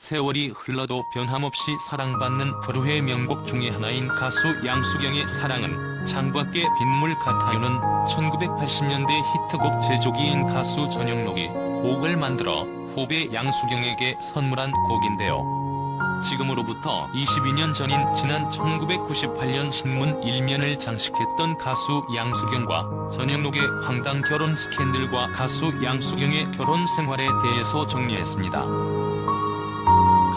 세월이 흘러도 변함없이 사랑받는 불후의 명곡 중의 하나인 가수 양수경의 사랑은 창밖의 빗물 같아요는 1980년대 히트곡 제조기인 가수 전영록이 곡을 만들어 후배 양수경에게 선물한 곡인데요. 지금으로부터 22년 전인 지난 1998년 신문 일면을 장식했던 가수 양수경과 전영록의 황당 결혼 스캔들과 가수 양수경의 결혼 생활에 대해서 정리했습니다.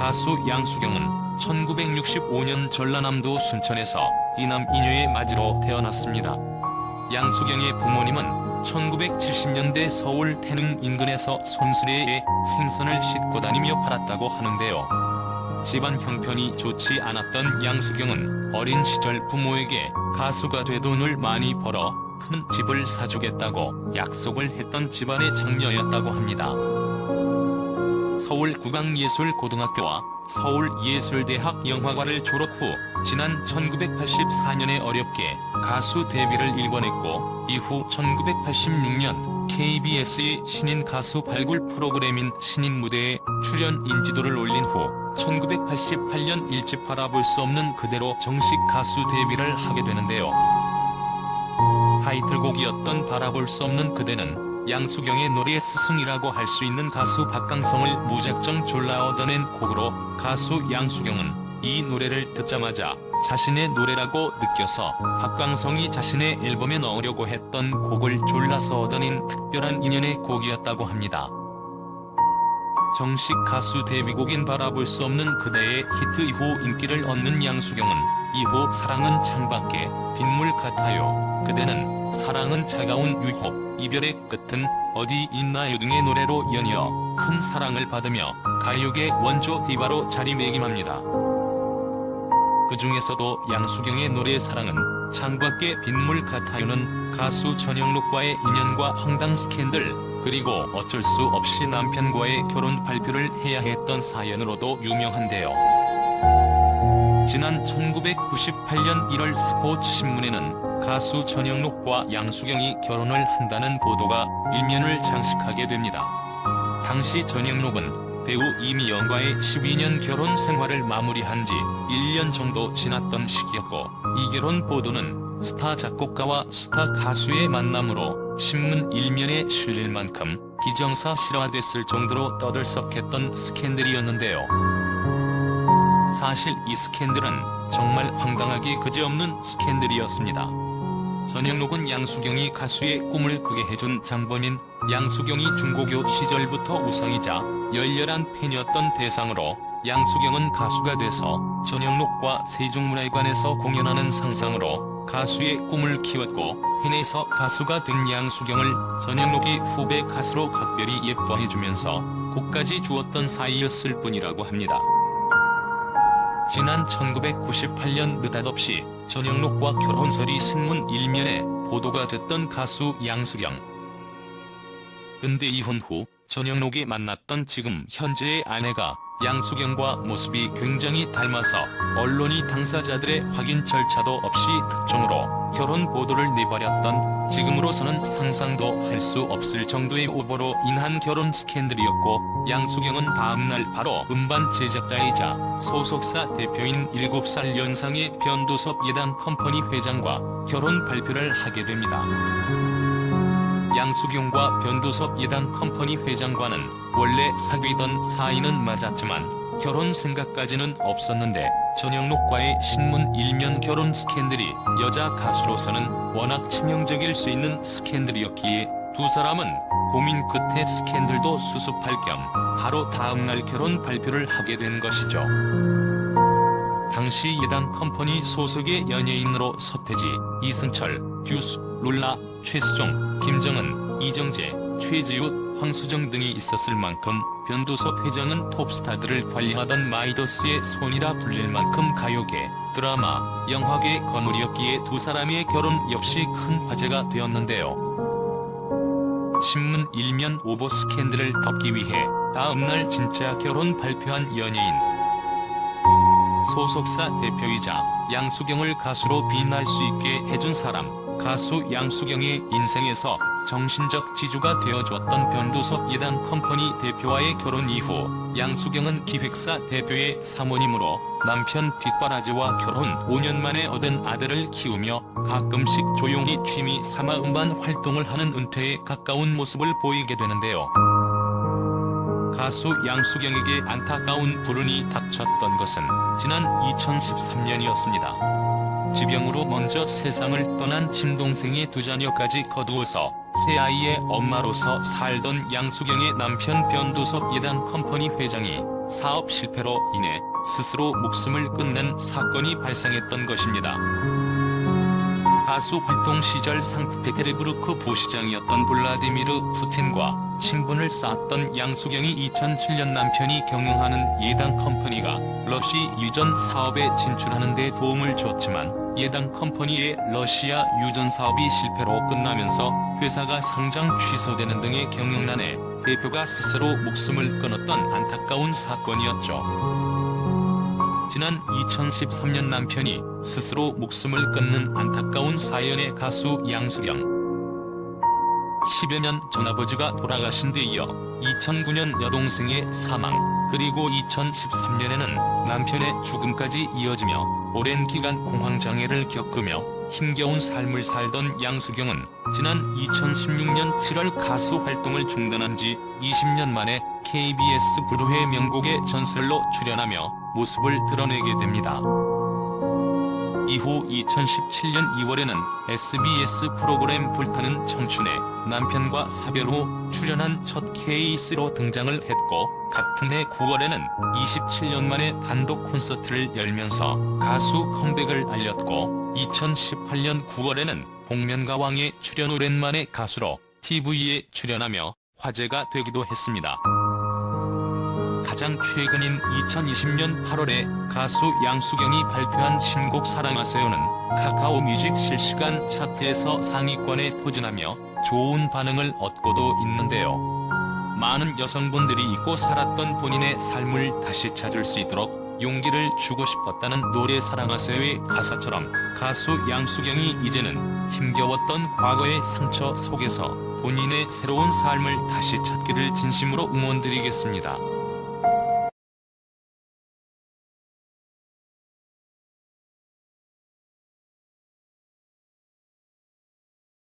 가수 양수경은 1965년 전라남도 순천에서 이남 이녀의 맞이로 태어났습니다. 양수경의 부모님은 1970년대 서울 태릉 인근에서 손수레에 생선을 싣고 다니며 팔았다고 하는데요. 집안 형편이 좋지 않았던 양수경은 어린 시절 부모에게 가수가 돼 돈을 많이 벌어 큰 집을 사주겠다고 약속을 했던 집안의 장녀였다고 합니다. 서울국악예술고등학교와 서울예술대학 영화과를 졸업 후 지난 1984년에 어렵게 가수 데뷔를 일궈냈고 이후 1986년 KBS의 신인 가수 발굴 프로그램인 신인 무대에 출연 인지도를 올린 후 1988년 일집 바라볼 수 없는 그대로 정식 가수 데뷔를 하게 되는데요. 타이틀곡이었던 바라볼 수 없는 그대는 양수경의 노래의 스승이라고 할 수 있는 가수 박강성을 무작정 졸라 얻어낸 곡으로 가수 양수경은 이 노래를 듣자마자 자신의 노래라고 느껴서 박강성이 자신의 앨범에 넣으려고 했던 곡을 졸라서 얻어낸 특별한 인연의 곡이었다고 합니다. 정식 가수 데뷔곡인 바라볼 수 없는 그대의 히트 이후 인기를 얻는 양수경은 이후 사랑은 창밖에 빗물 같아요. 그대는 사랑은 차가운 유혹, 이별의 끝은 어디 있나요 등의 노래로 연이어 큰 사랑을 받으며 가요계 원조 디바로 자리매김합니다. 그 중에서도 양수경의 노래 사랑은 창밖의 빗물 같아요는 가수 전영록과의 인연과 황당 스캔들 그리고 어쩔 수 없이 남편과의 결혼 발표를 해야 했던 사연으로도 유명한데요. 지난 1998년 1월 스포츠 신문에는 가수 전영록과 양수경이 결혼을 한다는 보도가 일면을 장식하게 됩니다. 당시 전영록은 배우 이미영과의 12년 결혼 생활을 마무리한 지 1년 정도 지났던 시기였고 이 결혼 보도는 스타 작곡가와 스타 가수의 만남으로 신문 일면에 실릴 만큼 기정사 실화됐을 정도로 떠들썩했던 스캔들이었는데요. 사실 이 스캔들은 정말 황당하기 그지없는 스캔들이었습니다. 전영록은 양수경이 가수의 꿈을 꾸게 해준 장본인 양수경이 중고교 시절부터 우상이자 열렬한 팬이었던 대상으로 양수경은 가수가 돼서 전영록과 세종문화회관에서 공연하는 상상으로 가수의 꿈을 키웠고 팬에서 가수가 된 양수경을 전영록이 후배 가수로 각별히 예뻐해주면서 곡까지 주었던 사이였을 뿐이라고 합니다. 지난 1998년 느닷없이 전영록과 결혼설이 신문 일면에 보도가 됐던 가수 양수경. 근데 이혼 후 전영록이 만났던 지금 현재의 아내가 양수경과 모습이 굉장히 닮아서 언론이 당사자들의 확인 절차도 없이 특종으로 결혼 보도를 내버렸던 지금으로서는 상상도 할 수 없을 정도의 오보로 인한 결혼 스캔들이었고 양수경은 다음날 바로 음반 제작자이자 소속사 대표인 7살 연상의 변두섭 예단 컴퍼니 회장과 결혼 발표를 하게 됩니다. 양수경과 변두섭 예단 컴퍼니 회장과는 원래 사귀던 사이는 맞았지만 결혼 생각까지는 없었는데 전영록과의 신문 일면 결혼 스캔들이 여자 가수로서는 워낙 치명적일 수 있는 스캔들이었기에 두 사람은 고민 끝에 스캔들도 수습할 겸 바로 다음날 결혼 발표를 하게 된 것이죠. 당시 예단 컴퍼니 소속의 연예인으로 서태지, 이승철, 듀스, 룰라, 최수종, 김정은, 이정재, 최지웃, 황수정 등이 있었을 만큼 변두섭 회장은 톱스타들을 관리하던 마이더스의 손이라 불릴 만큼 가요계, 드라마, 영화계 거물이었기에 두 사람의 결혼 역시 큰 화제가 되었는데요. 신문 일면 오보 스캔들을 덮기 위해 다음날 진짜 결혼 발표한 연예인 소속사 대표이자 양수경을 가수로 빛날 수 있게 해준 사람. 가수 양수경의 인생에서 정신적 지주가 되어줬던 변두섭 예단 컴퍼니 대표와의 결혼 이후 양수경은 기획사 대표의 사모님으로 남편 뒷바라지와 결혼 5년 만에 얻은 아들을 키우며 가끔씩 조용히 취미 삼아 음반 활동을 하는 은퇴에 가까운 모습을 보이게 되는데요. 가수 양수경에게 안타까운 불운이 닥쳤던 것은 지난 2013년이었습니다. 지병으로 먼저 세상을 떠난 친동생의 두 자녀까지 거두어서 새 아이의 엄마로서 살던 양수경의 남편 변두섭 예단 컴퍼니 회장이 사업 실패로 인해 스스로 목숨을 끊는 사건이 발생했던 것입니다. 가수 활동 시절 상트페테르부르크 부시장이었던 블라디미르 푸틴과 친분을 쌓았던 양수경이 2007년 남편이 경영하는 예당 컴퍼니가 러시 유전 사업에 진출하는 데 도움을 주었지만 예당 컴퍼니의 러시아 유전 사업이 실패로 끝나면서 회사가 상장 취소되는 등의 경영난에 대표가 스스로 목숨을 끊었던 안타까운 사건이었죠. 지난 2013년 남편이 스스로 목숨을 끊는 안타까운 사연의 가수 양수경. 10여 년 전 아버지가 돌아가신 데 이어 2009년 여동생의 사망, 그리고 2013년에는 남편의 죽음까지 이어지며 오랜 기간 공황장애를 겪으며 힘겨운 삶을 살던 양수경은 지난 2016년 7월 가수 활동을 중단한 지 20년 만에 KBS 불후의 명곡의 전설로 출연하며 모습을 드러내게 됩니다. 이후 2017년 2월에는 SBS 프로그램 불타는 청춘에 남편과 사별 후 출연한 첫 케이스로 등장을 했고 같은 해 9월에는 27년 만에 단독 콘서트를 열면서 가수 컴백을 알렸고 2018년 9월에는 복면가왕에 출연 오랜만에 가수로 TV에 출연하며 화제가 되기도 했습니다. 가장 최근인 2020년 8월에 가수 양수경이 발표한 신곡 사랑하세요는 카카오 뮤직 실시간 차트에서 상위권에 포진하며 좋은 반응을 얻고도 있는데요. 많은 여성분들이 잊고 살았던 본인의 삶을 다시 찾을 수 있도록 용기를 주고 싶었다는 노래 사랑하세요의 가사처럼 가수 양수경이 이제는 힘겨웠던 과거의 상처 속에서 본인의 새로운 삶을 다시 찾기를 진심으로 응원드리겠습니다.